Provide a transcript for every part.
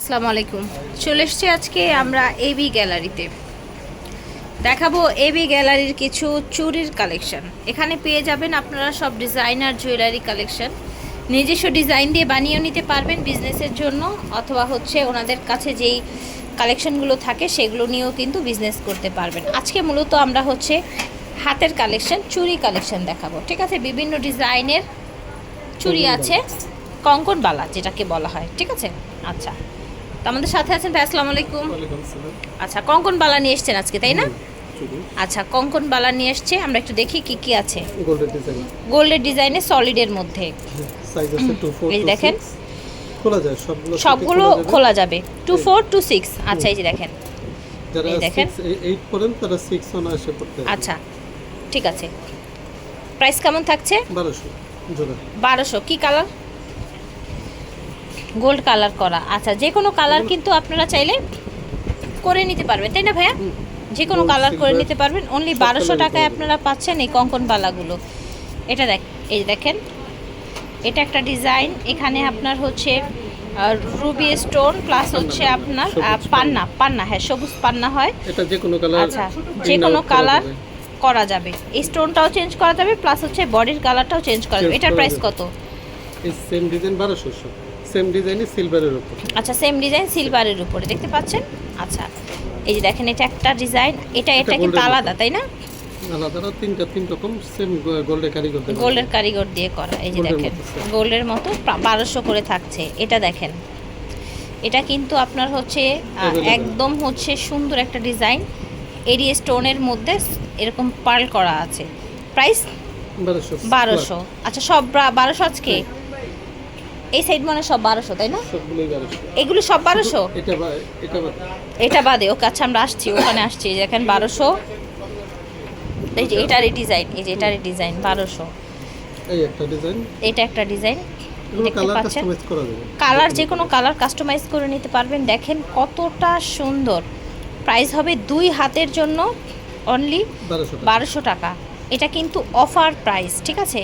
আসসালামু আলাইকুম। চলে এসছি আজকে আমরা এবি গ্যালারিতে দেখাবো এবি গ্যালারির কিছু চুরির কালেকশন। এখানে পেয়ে যাবেন আপনারা সব ডিজাইনার জুয়েলারি কালেকশন। নিজস্ব ডিজাইন দিয়ে বানিয়েও নিতে পারবেন বিজনেসের জন্য অথবা হচ্ছে ওনাদের কাছে যেই কালেকশনগুলো থাকে সেগুলো নিয়েও কিন্তু বিজনেস করতে পারবেন। আজকে মূলত আমরা হচ্ছে হাতের কালেকশন চুরি কালেকশন দেখাবো। ঠিক আছে? বিভিন্ন ডিজাইনের চুরি আছে। কঙ্কন বালা যেটাকে বলা হয়। ঠিক আছে? আচ্ছা। তো আমাদের সাথে আছেন ভাই আসসালামু আলাইকুম। আচ্ছা কঙ্কন বালা নিয়ে এসছেন আজকে তাই না? আচ্ছা কঙ্কন বালা নিয়ে এসছে আমরা একটু দেখি কি কি আছে। গোল্ডের ডিজাইন সলিডের মধ্যে। এই দেখেন। সবগুলো খোলা যাবে। টু ফোর টু সিক্স আচ্ছা এই যে দেখেন। এই দেখেন। আচ্ছা ঠিক আছে। প্রাইস কেমন থাকছে? বারোশো বারোশো। কি কালার গোল্ড কালার করা। আচ্ছা যে কোনো কালার কিন্তু আপনারা চাইলে করে নিতে পারবেন তাই না ভাইয়া? যে কোনো কালার করে নিতে পারবেন। অনলি বারোশো টাকায় আপনারা পাচ্ছেন এই কঙ্কন বালাগুলো। এটা দেখ এই দেখেন এটা একটা ডিজাইন। এখানে আপনার হচ্ছে রুবি স্টোন প্লাস হচ্ছে আপনার পান্না। পান্না হ্যাঁ সবুজ পান্না হয়। এটা যে কোনো কালার আচ্ছা যে কোনো কালার করা যাবে। এই স্টোনটাও চেঞ্জ করা যাবে প্লাস হচ্ছে বডির কালারটাও চেঞ্জ করা যাবে। এটার প্রাইস কত? এই সেম ডিজাইন বারোশো সেম ডিজাইনই সিলভারের উপর। আচ্ছা সেম ডিজাইন সিলভারের উপরে দেখতে পাচ্ছেন? আচ্ছা এই যে দেখেন এটা একটা ডিজাইন এটা এটা কিন্তু আলাদা তাই না? আলাদা তিনটা তিন রকম সেম গোল্ডের কারিগর গোল্ডের কারিগর দিয়ে করা এই যে দেখেন। গোল্ডের মতো বারোশো করে থাকছে এটা দেখেন। এটা কিন্তু আপনার হচ্ছে একদম হচ্ছে সুন্দর একটা ডিজাইন এরি স্টোনের মধ্যে এরকম পার্ল করা আছে। প্রাইস? বারোশো। আচ্ছা সব বারোশো আজকে? এই সাইড মানে সব বারোশো তাই না? এগুলো সব বারোশো? এটা বাদ। ওকে আচ্ছা আমরা আসছি ওখানে আসছি এই দেখেন বারোশো। এই যে এটারই ডিজাইন এই যে এটারই ডিজাইন বারোশো। এই ডিজাইন। এটা একটা ডিজাইন দেখতে কালার পাচ্ছেন? কালার যে কোনো কালার কাস্টমাইজ করে নিতে পারবেন। দেখেন কতটা সুন্দর। প্রাইস হবে দুই হাতের জন্য অনলি বারোশো বারোশো টাকা। এটা কিন্তু অফার প্রাইস ঠিক আছে?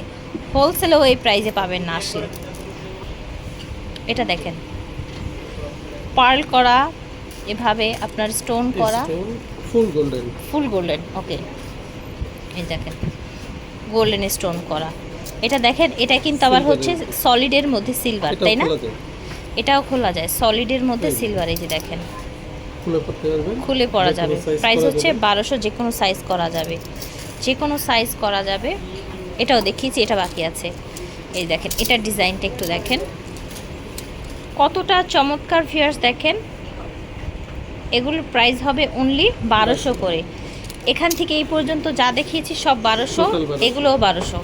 হোলসেলেও এই প্রাইসে পাবেন না আসলে। এটা দেখেন। পার্ল করা এভাবে আপনার স্টোন করা। Full golden. Full golden okay. এই দেখেন গোল্ডেন স্টোন করা। এটা দেখেন এটা কিন্তু আবার হচ্ছে সলিডের মধ্যে সিলভার তাই না? এটাও খোলা যায় সলিডের মধ্যে সিলভার এই যে দেখেন। খুলে পড়া যাবে। প্রাইস হচ্ছে। বারোশো যে কোনো সাইজ করা যাবে। যে কোনো সাইজ করা যাবে। এটাও দেখিয়েছি এটা বাকি আছে। এই দেখেন এটার ডিজাইনটা একটু দেখেন। কতটা চমৎকার ফিয়ার্স দেখেন? এগুলোর প্রাইস হবে অনলি বারোশো করে। এখান থেকে এই পর্যন্ত যা দেখিয়েছি সব বারোশো এগুলোও বারোশো।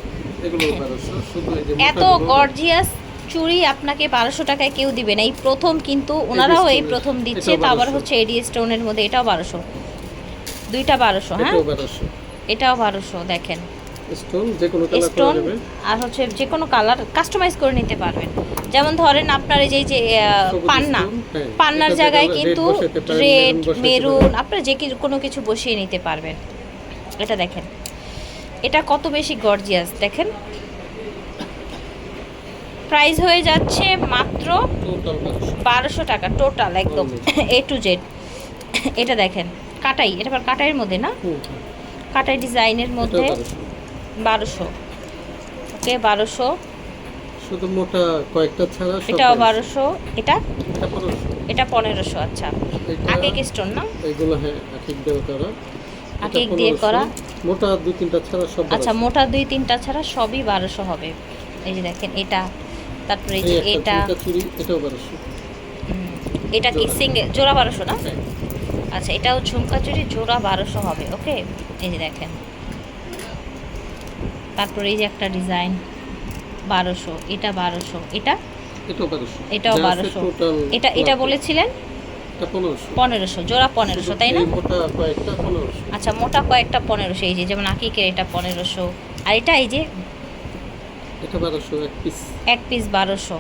এত গর্জিয়াস চুড়ি আপনাকে বারোশো টাকায় কেউ দিবে না। এই প্রথম কিন্তু ওনারাও এই প্রথম দিচ্ছে তা আবার হচ্ছে এডি স্টোনের মধ্যে এটাও বারোশো। দুইটা বারোশো হ্যাঁ? এটাও বারোশো। দেখেন। স্টোন আর হচ্ছে যে কোনো কালার কাস্টমাইজ করে নিতে পারবেন। যেমন ধরেন আপনার এই যে যে পান্না। হ্যাঁ, পান্নার জায়গায় কিন্তু রেড মেরুন। আপনার যে কি কোনো কিছু বসিয়ে নিতে পারবেন। এটা দেখেন। এটা কত বেশি গর্জিয়াস দেখেন। প্রাইস হয়ে যাচ্ছে মাত্র বারোশো। টাকা টোটাল একদম এ টু জেড এটা দেখেন কাটাই এটা আবার কাটাইয়ের মধ্যে না? কাটাই ডিজাইনের মধ্যে বারোশো। বারোশো। ওকে বারোশো। শুধু মোটা কয়েকটা ছাড়া এটাও 1200 বারোশো এটা? এটা বারোশো এটা পনেরোশো আচ্ছা। এটা আকেক স্টোন না? এগুলো হ্যাঁ আকিক দিয়ে করা। আকিক দিয়ে করা। মোটা দুই তিনটা ছাড়া সব আচ্ছা মোটা দুই তিনটা ছাড়া সবই বারোশো হবে। এই যে দেখেন এটা তারপরে এই যে এটা। এটাও বারোশো। হুম, এটা কি। সিঙ্গেল জোড়া বারোশো না? হ্যাঁ। আচ্ছা এটাও ঝুমকা চুরি জোড়া বারোশো হবে ওকে? এই যে দেখেন। তারপরে এই যে একটা ডিজাইন। বারোশো এটা বারোশো এটা এটাও বারোশো। এটা এটা বলেছিলেন? পনেরোশো। জোড়া পনেরোশো তাই না? আচ্ছা মোটা কয়েকটা পনেরোশো এই যে যেমন আকিকের এটা পনেরোশো। আর এটা এই যে এক পিস বারোশো।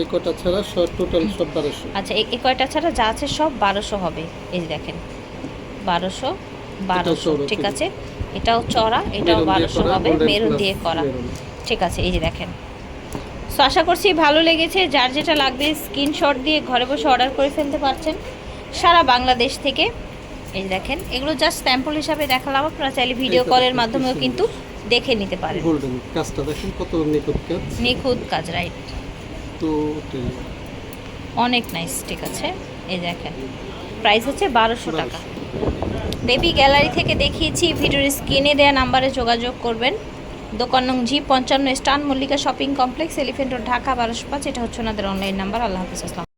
এই কটা ছাড়া সব টোটাল সব বারোশো। আচ্ছা এই কয়টা ছাড়া যা আছে সব বারোশো হবে। এই দেখেন বারোশো বারোশো ঠিক আছে? এটাও চড়া এটাও বারোশো হবে মেরুন দিয়ে করা। ঠিক আছে এই যে দেখেন। সো আশা করছি ভালো লেগেছে যার যেটা লাগবে স্ক্রিনশট দিয়ে ঘরে বসে অর্ডার করে ফেলতে পারছেন সারা বাংলাদেশ থেকে। এই দেখেন এগুলো জাস্ট স্যাম্পল হিসাবে দেখালাম আপনারা চাইলে ভিডিও কলের মাধ্যমেও কিন্তু দেখে নিতে পারেন। গোল্ডেন কাজটা দেখেন কত নিখুঁত কাজ। নিখুঁত কাজ রাইট তো অনেক নাইস ঠিক আছে। এই দেখেন প্রাইস হচ্ছে বারোশো টাকা। বেবি গ্যালারি থেকে দেখিয়েছি ভিডিওর স্ক্রিনে দেওয়া নাম্বারে যোগাযোগ করবেন। দোকান নং জি পঞ্চান্ন স্টান Mallika shopping complex elephant road, Dhaka, বারোশো পাঁচ। এটা হচ্ছে ওনাদের অনলাইন নাম্বার আল্লাহ হাফিজ, আসসালাম